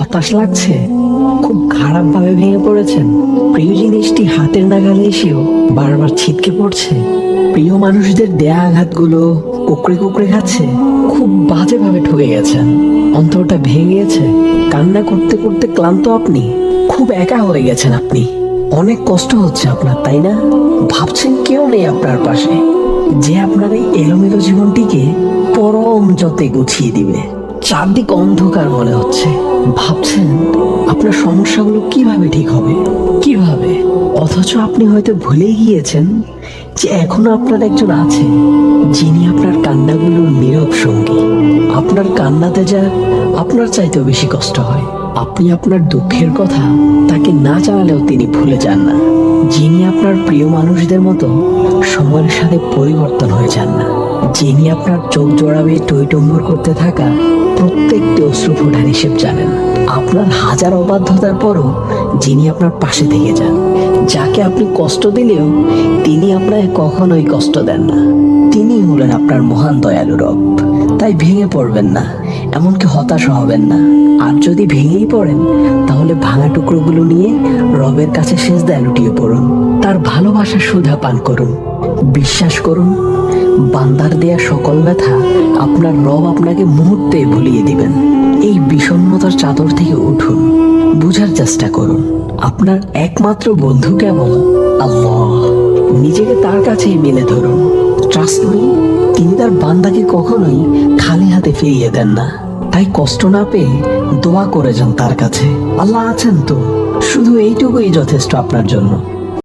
হতাশ লাগছে। খুব খারাপ ভাবে ভেঙে পড়েছেন। প্রিয় জিনিসটি হাতের নাগালে এসেও বারবার ছিটকে পড়ছে। প্রিয় মানুষদের দেয়া আঘাতগুলো কুকড়ে কুকড়ে খাচ্ছে। খুব বাজেভাবে ঠকে গেছেন। অন্তরটা ভেঙে গেছে কান্না করতে করতে ক্লান্ত আপনি। খুব একা হয়ে গেছেন আপনি। অনেক কষ্ট হচ্ছে আপনার, তাই না? ভাবছেন কেউ নেই আপনার পাশে। যে আপনার এই এলোমেলো জীবনটিকে পরম যতে গুছিয়ে দিবে। চারদিক অন্ধকার মনে হচ্ছে। ভাবছেন আপনার সমস্যাগুলো কীভাবে ঠিক হবে? কীভাবে? অথচ আপনি হয়তো ভুলে গিয়েছেন যে এখনও আপনার একজন আছে, যিনি আপনার কান্নাগুলোর নীরব সঙ্গী। আপনার কান্নাতে যা আপনার চাইতেও বেশি কষ্ট হয়। আপনি আপনার দুঃখের কথা তাকে না জানালেও তিনি ভুলে যান না। যিনি আপনার প্রিয় মানুষদের মতো সময়ের সাথে পরিবর্তন হয়ে যান না। যিনি আপনার চোখ জোড়াবে, টইটম্বর করতে থাকা প্রত্যেকটি অশ্রু ফোটার হিসেব জানেন। আপনার হাজার অবাধ্যতার পরও যিনি আপনার পাশে থেকে যান, যাকে আপনি কষ্ট দিলেও তিনি আপনাকে কখনোই কষ্ট দেন না। তিনি হলেন আপনার মহান দয়ালু রব। তাই ভেঙে পড়বেন না, এমনকি হতাশ হবেন না। আর যদি ভেঙেই পড়েন, তাহলে ভাঙা টুকরোগুলো নিয়ে রবের কাছে শেষ দেয় লুটিয়ে পড়ুন। তার ভালোবাসার সুধা পান করুন। বিশ্বাস করুন বান্দার দেয়া সকল ব্যথা আপনার রব আপনাকে মুহূর্তে ভুলিয়ে দিবেন। এই বিষণ্ণতার চাদর থেকে উঠুন, বুঝার চেষ্টা করুন, আপনার একমাত্র বন্ধু কেবল আল্লাহ। নিজেকে তার কাছেই মেলে ধরুন ট্রাস্ট মি তিনি তার বান্দাকে কখনোই খালি হাতে ফিরিয়ে দেন না। তাই কষ্ট না পেয়ে দোয়া করে যান তার কাছে। আল্লাহ আছেন তো, শুধু এইটুকুই যথেষ্ট আপনার জন্য।